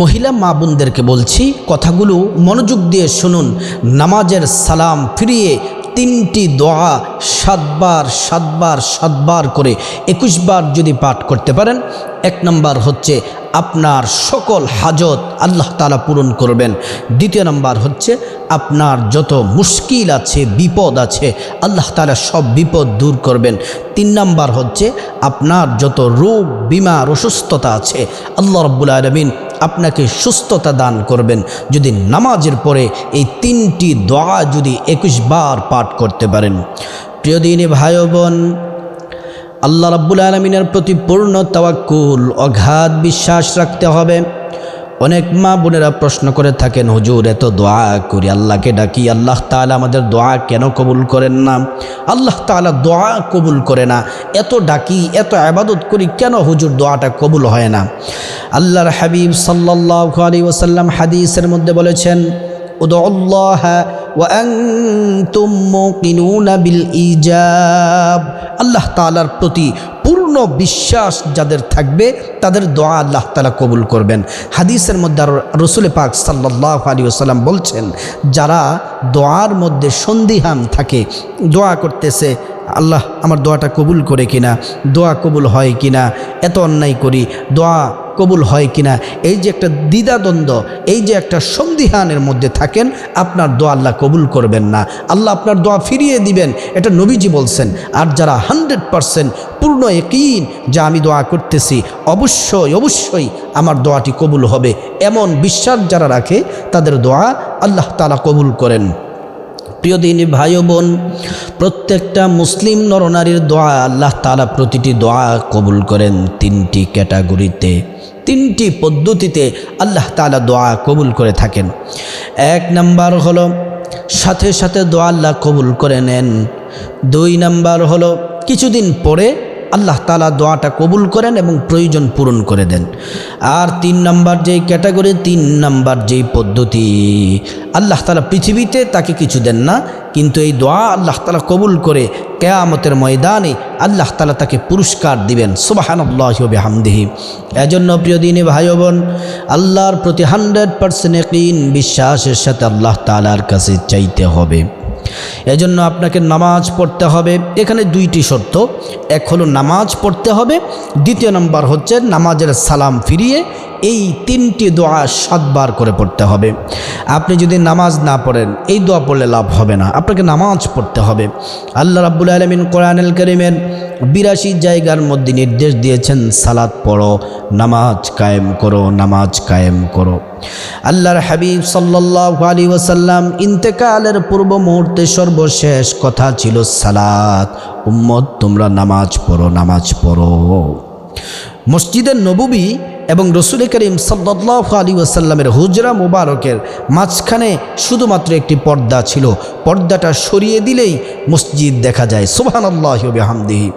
মহিলা মা বোনদেরকে বলছি, কথাগুলো মনোযোগ দিয়ে শুনুন। নামাজের সালাম ফিরিয়ে তিনটি দোয়া সাতবার সাতবার সাতবার করে একুশবার যদি পাঠ করতে পারেন, এক নম্বর হচ্ছে আপনার সকল হাজত আল্লাহ তালা পূরণ করবেন। দ্বিতীয় নম্বর হচ্ছে আপনার যত মুশকিল আছে, বিপদ আছে, আল্লাহ তালা সব বিপদ দূর করবেন। তিন নম্বর হচ্ছে আপনার যত রোগ, বিমার অসুস্থতা আছে, আল্লাহ রব্বুল আলমিন আপনাকে সুস্থতা দান করবেন। যদি নামাজের পরে এই তিনটি দোয়া যদি একুশ বার পাঠ করতে পারেন। প্রিয় দিনে ভাই বোন আল্লাহ রাব্বুল আলমিনের প্রতি পূর্ণ তাওয়াক্কুল অঘাত বিশ্বাস রাখতে হবে। অনেক মা বোনেরা প্রশ্ন করে থাকেন, হুজুর, এত দোয়া করি, আল্লাহকে ডাকি, আল্লাহ তাআলা আমাদের দোয়া কেন কবুল করেন না? আল্লাহ তাআলা দোয়া কবুল করে না। এত ডাকি, এত আবাদত করি কেন হুজুর দোয়াটা কবুল হয় না? আল্লাহর হাবিব সাল্লাল্লাহু আলাইহি ওয়াসাল্লাম হাদিসের মধ্যে বলেছেন আল্লাহ তাআলার প্রতি পূর্ণ বিশ্বাস যাদের থাকবে, তাদের দোয়া আল্লাহ তালা কবুল করবেন। হাদিসের মধ্যে আর রসুল পাক সাল্লাহ আলী ওসাল্লাম বলছেন, যারা দোয়ার মধ্যে সন্দিহান থাকে, দোয়া করতেছে, আল্লাহ আমার দোয়াটা কবুল করে কিনা, দোয়া কবুল হয় কিনা, এত অন্যায় করি, দোয়া কবুল হয় কিনা, এই যে একটা দ্বিধাদ্বন্দ্ব, এই যে একটা সন্দিহানের মধ্যে থাকেন, আপনার দোয়া আল্লাহ কবুল করবেন না। আল্লাহ আপনার দোয়া ফিরিয়ে দিবেন, এটা নবীজি বলছেন। আর যারা হান্ড্রেড পারসেন্ট পূর্ণ একইন যা আমি দোয়া করতেছি, অবশ্যই অবশ্যই আমার দোয়াটি কবুল হবে। এমন বিশ্বাস যারা রাখে, তাদের দোয়া আল্লাহ তালা কবুল করেন। প্রিয় দিনী ভাই বোন, প্রত্যেকটা মুসলিম নরনারীর দোয়া আল্লাহ তালা প্রতিটি দোয়া কবুল করেন তিনটি ক্যাটাগরিতে, তিনটি পদ্ধতিতে আল্লাহ তালা দোয়া কবুল করে থাকেন। এক নাম্বার হলো, সাথে সাথে দোয়া আল্লাহ কবুল করে নেন। দুই নাম্বার হলো, কিছুদিন পরে আল্লাহ তালা দোয়াটা কবুল করেন এবং প্রয়োজন পূরণ করে দেন। আর তিন নাম্বার যেই ক্যাটাগরি, তিন নাম্বার যেই পদ্ধতি, আল্লাহ তালা পৃথিবীতে তাকে কিছু দেন না, কিন্তু এই দোয়া আল্লাহ তালা কবুল করে কেয়ামতের ময়দানে আল্লাহ তালা তাকে পুরস্কার দিবেন। সুবাহানব্লাহবে হামদিহি এজন্য প্রিয় দিনে ভাই বোন, আল্লাহর প্রতি হান্ড্রেড পার্সেন্ট বিশ্বাসের সাথে আল্লাহ তালার কাছে চাইতে হবে। এজন্য আপনাকে নামাজ পড়তে হবে। এখানে দুইটি শর্ত। এক হলো নামাজ পড়তে হবে। দ্বিতীয় নম্বর হচ্ছে নামাজের সালাম ফিরিয়ে এই তিনটি দোয়া সাতবার করে পড়তে হবে। আপনি যদি নামাজ না পড়েন, এই দোয়া পড়লে লাভ হবে না। আপনাকে নামাজ পড়তে হবে। আল্লাহ রাব্বুল আলমিন কোরআনুল করিমের বিরাশি জায়গার মধ্যে নির্দেশ দিয়েছেন, সালাত পড়ো, নামাজ কায়েম করো, নামাজ কায়েম করো। আল্লাহর হাবিব সাল্লাহ আলী ওসাল্লাম ইন্তেকালের পূর্ব মুহূর্তে সর্বশেষ কথা ছিল সালাত। উম্মত, তোমরা নামাজ পড়ো নামাজ পড়ো। মসজিদের নববী এবং রসুল করিম সাল্লাহ আলী ওয়াসাল্লামের হুজরা মুবারকের মাঝখানে শুধুমাত্র একটি পর্দা ছিল। পর্দাটা সরিয়ে দিলেই মসজিদ দেখা যায়। সুবাহান আল্লাহ হামদিহি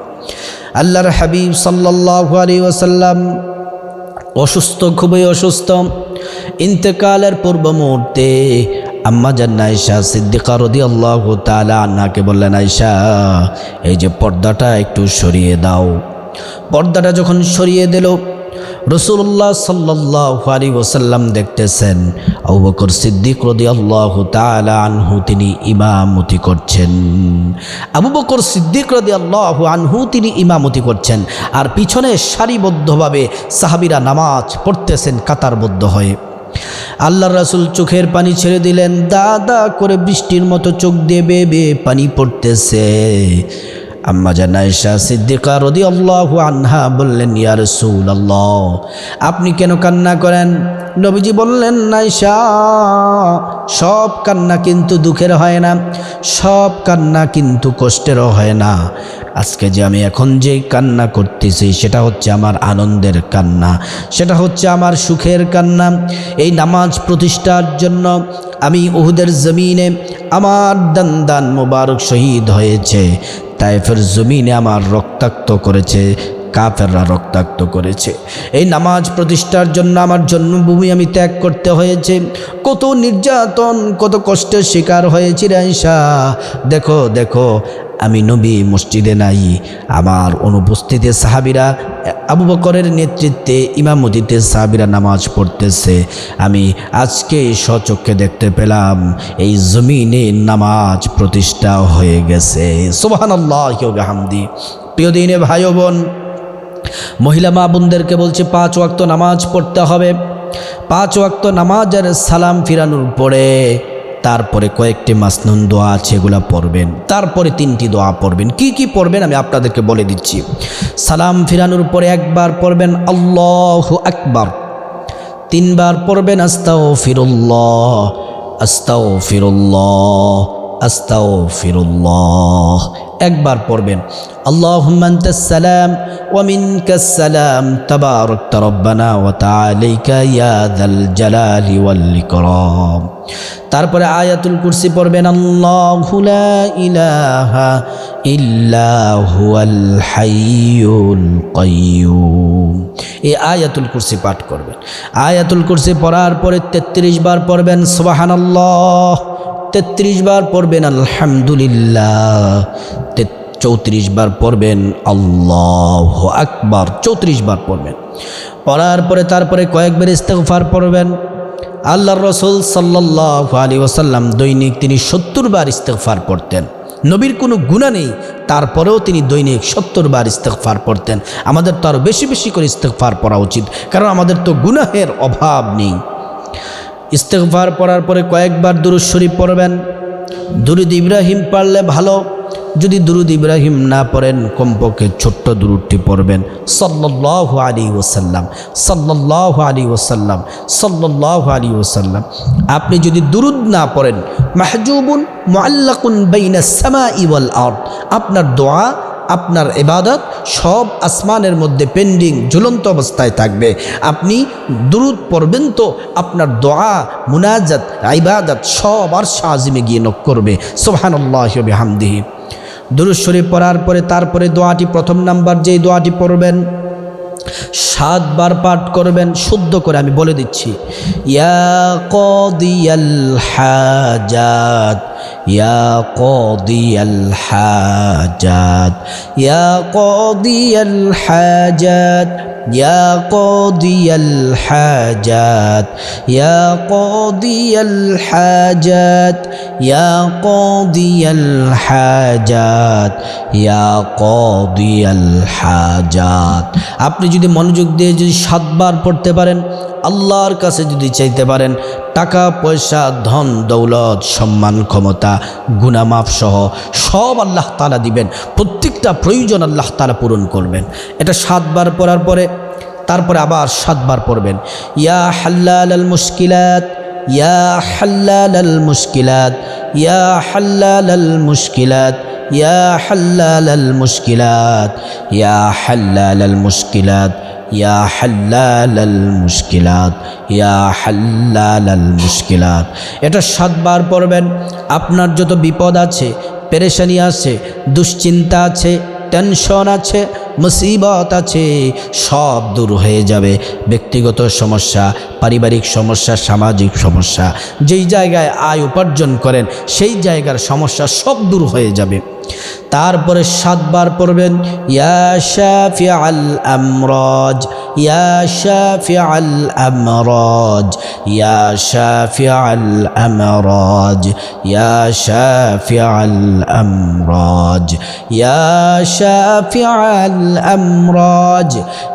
আল্লাহর হাবিব সাল্লাহ আলী ওয়াসাল্লাম অসুস্থ, খুবই অসুস্থ। ইন্তেকালের পূর্ব মুহূর্তে আম্মা জান আয়সা সিদ্দিকা রদি আল্লাহ তালা আন্নাকে বললেন আয়সা এই যে পর্দাটা একটু সরিয়ে দাও। পর্দাটা যখন সরিয়ে দিল রসুল্লাহ সাল্লাহ আলী ওসাল্লাম দেখতেছেন, আবু বকর সিদ্দিক রদি আল্লাহ আনহু তিনি ইমামতি করছেন। আবু বকর সিদ্দিক রদি আল্লাহ আনহু তিনি ইমামতি করছেন। আর পিছনে সারিবদ্ধভাবে সাহাবিরা নামাজ পড়তেছেন, কাতারবদ্ধ হয়ে। আল্লাহ রাসুল চোখের পানি ছেড়ে দিলেন, দাদা, করে বৃষ্টির মতো চোখ দিয়ে বেয়ে পানি পড়তেছে। রদি বললেন আপনি কেন কান্না করেন? নবীজি বললেন, নাইশা, সব কান্না কিন্তু দুঃখের হয় না, সব কান্না কিন্তু কষ্টেরও হয় না। আজকে যে আমি এখন যে কান্না করতেছি, সেটা হচ্ছে আমার আনন্দের কান্না, সেটা হচ্ছে আমার সুখের কান্না। এই নামাজ প্রতিষ্ঠার জন্য আমি উহুদের জমিনে আমার দান দান মোবারক শহীদ হয়েছে। তাইফের জমিনে আমার রক্তাক্ত করেছে। কাফেররা রক্তাক্ত করেছে। এই নামাজ প্রতিষ্ঠার জন্য আমার জন্মভূমি আমি ত্যাগ করতে হয়েছে। কত নির্যাতন, কত কষ্টের শিকার হয়েছি রাইসা দেখো দেখো, আমি নবী মসজিদে নাই। আমার অনুপস্থিতি সাহাবিরা, আবু বকরের নেতৃত্বে ইমামতিতে সাহাবিরা নামাজ পড়তেছে। আমি আজকে স্বচক্ষে দেখতে পেলাম, এই জমিনে নামাজ প্রতিষ্ঠা হয়ে গেছে। সোবাহান আল্লাহ হামদি প্রিয় দিনে ভাই বোন মহিলা মা বোনদেরকে বলছে, পাঁচ ওয়াক্ত নামাজ পড়তে হবে। পাঁচ ওয়াক্ত নামাজের সালাম ফিরানোর পরে তারপরে কয়েকটি মাসনুন দোয়া আছে, এগুলো পড়বেন। তারপরে তিনটি দোয়া পড়বেন। কি কি পড়বেন আমি আপনাদেরকে বলে দিচ্ছি। সালাম ফিরানোর পরে একবার পড়বেন, আল্লাহ আকবার। তিনবার পড়বেন আস্তাও ফিরুল্লাহ আস্তাও ফিরুল্লাহ আস্তাও ফিরুল্লাহ একবার পড়বেন। আল্লাহুম্মান্তাসসালাম ওয়া মিনকাসসালাম তাবারাকতা রব্বানা ওয়া তাআলাইকা ইয়া যাল জালালি ওয়াল তারপরে আয়াতুল কুরসি পড়বেন, আল্লাহু লা ইলাহা ইল্লা হুয়াল হাইয়ুল কাইয়্যুম এই আয়াতুল কুরসি পাঠ করবেন। আয়াতুল কুরসি পড়ার পরে 33 বার পড়বেন, সুবহানাল্লাহ। তেত্রিশ বার পড়বেন আলহামদুলিল্লাহ। চৌত্রিশ বার পড়বেন আল্লাহ আকবার। চৌত্রিশ বার পড়বেন। পড়ার পরে তারপরে কয়েকবার ইস্তেগফার পড়বেন। আল্লাহর রসুল সাল্লাহ আলী ওসাল্লাম দৈনিক তিনি সত্তর বার ইস্তেগফার পড়তেন। নবীর কোনো গুণা নেই, তারপরেও তিনি দৈনিক সত্তর বার ইস্তেগফার পড়তেন। আমাদের তো আরও বেশি বেশি করে ইস্তেগফার পড়া উচিত, কারণ আমাদের তো গুনাহের অভাব নেই। ইস্তেকভার পড়ার পরে কয়েকবার দুরুদ শরীফ পড়বেন। দুরুদ ইব্রাহিম পারলে ভালো, যদি দুরুদ ইব্রাহিম না পড়েন, কমপক্ষে ছোট্ট দুরুদটি পড়বেন। সল্লাহ আলী ওসাল্লাম সল্লাহ আলী ওসাল্লাম সল্লাহ আলী ওসাল্লাম আপনি যদি দুরুদ না পড়েন, মাহজুবুন মোয়াল্লাকুন বাইনা সামা ইওয়াল আর্ট আপনার দোয়া আপনার এবাদত সব আসমানের মধ্যে পেন্ডিং ঝুলন্ত অবস্থায় থাকবে। আপনি দুরুদ পড়বেন তো আপনার দোয়া, মুনাজাত, ইবাদত সব আর সাজিমে গিয়ে নক করবে। সোহানুল্লাহ হামদিহি দুরুদ পড়ার পরে তারপরে দোয়াটি প্রথম নাম্বার যেই দোয়াটি পড়বেন, সাতবার পাঠ করবেন, শুদ্ধ করে আমি বলে দিচ্ছি। ইয়া কদিয়াল হাজাত ইয়া কদিয়াল হাজাত ইয়া কদিয়াল হাজাত يا قاضي الحاجات يا قاضي الحاجات يا قاضي الحاجات يا قاضي الحاجات আপনি যদি মনোযোগ দিয়ে যদি সাতবার পড়তে পারেন আল্লাহর কাছে যদি চাইতে পারেন, টাকা, পয়সা, ধন, দৌলত, সম্মান, ক্ষমতা, গুনামাফ সহ সব আল্লাহ তালা দিবেন। প্রত্যেকটা প্রয়োজন আল্লাহ তালা পূরণ করবেন। এটা সাতবার পড়ার পরে, তারপরে আবার সাতবার পড়বেন। ইয়া হাল্লাল আল মুশকিলাত, ইয়া হাল্লাল আল মুশকিলাত, ইয়া হাল্লাল আল মুশকিলাত। ইয়া হাল্লাল আল মুশকিলাত, ইয়া হাল্লাল আল মুশকিলাত, ইয়া হাল্লাল আল মুশকিলাত। এটা সাতবার পড়বেন, আপনার যত বিপদ আছে, পেরেশানি আছে, দুশ্চিন্তা আছে, টেনশন আছে মুসিবত আছে, সব দূর হয়ে যাবে। ব্যক্তিগত সমস্যা, পারিবারিক সমস্যা, সামাজিক সমস্যা। যেই জায়গায় আয় উপার্জন করেন, সেই জায়গার সমস্যা সব দূর হয়ে যাবে। তারপরে সাতবার পড়বেন, ইয়া শাফি আল আমরাজ। আল আমরাজ, ইয়া শাফি আল আমরাজ, ইয়া শাফি আল আমরাজ,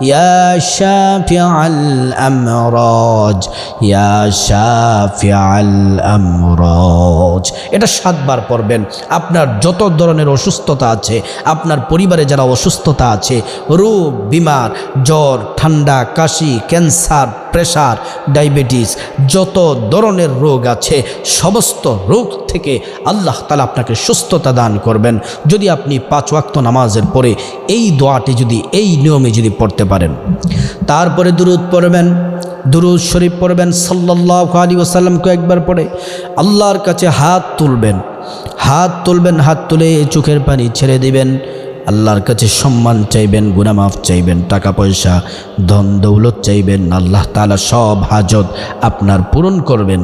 ইয়া শাফি আল আমরাজ, ইয়া শাফি আল আমরাজ। এটা সাতবার পড়বেন। আপনার যত ধরনের অসুস্থতা আছে, আপনার পরিবারে যারা অসুস্থতা আছে রোগ বিমার, জ্বর, ঠান্ডা কাশি, ক্যান্সার প্রেশার ডায়াবেটিস, যত ধরনের রোগ আছে, সমস্ত রোগ থেকে আল্লাহ তালা আপনাকে সুস্থতা দান করবেন। যদি আপনি পাঁচ ওয়াক্ত নামাজের পরে এই দোয়াটি যদি, এই নিয়মে যদি পড়তে পারেন। তারপরে দূরত পড়বেন, দুরুদ শরীফ পড়বেন সাল্লাহ আলী ওসাল্লামকে একবার পড়ে আল্লাহর কাছে হাত তুলবেন। হাত তুলবেন, হাত তুলে চোখের পানি ছেড়ে দিবেন। আল্লাহর কাছে সম্মান চাইবেন, গুনামাফ চাইবেন, টাকা পয়সা, ধন দৌলত চাইবেন, আল্লাহ তালা সব হাজত আপনার পূরণ করবেন।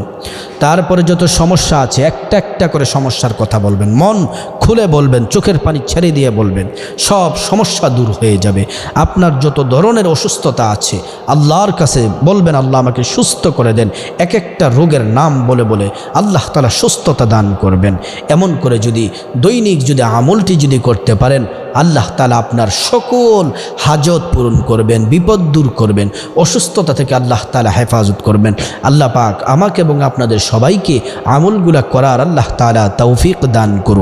তারপরে যত সমস্যা আছে, একটা একটা করে সমস্যার কথা বলবেন, মন খুলে বলবেন, চোখের পানি ছেড়ে দিয়ে বলবেন, সব সমস্যা দূর হয়ে যাবে। আপনার যত ধরনের অসুস্থতা আছে, আল্লাহর কাছে বলবেন, আল্লাহ আমাকে সুস্থ করে দেন এক একটা রোগের নাম বলে বলে আল্লাহ তালা সুস্থতা দান করবেন। এমন করে যদি দৈনিক যদি আমলটি যদি করতে পারেন আল্লাহ তালা আপনার সকল হাজত পূরণ করবেন, বিপদ দূর করবেন, অসুস্থতা থেকে আল্লাহ তালা হেফাজত করবেন। আল্লাহ পাক আমাকে এবং আপনাদের সবাইকে আমলগুলা করার আল্লাহ তালা তৌফিক দান করুন।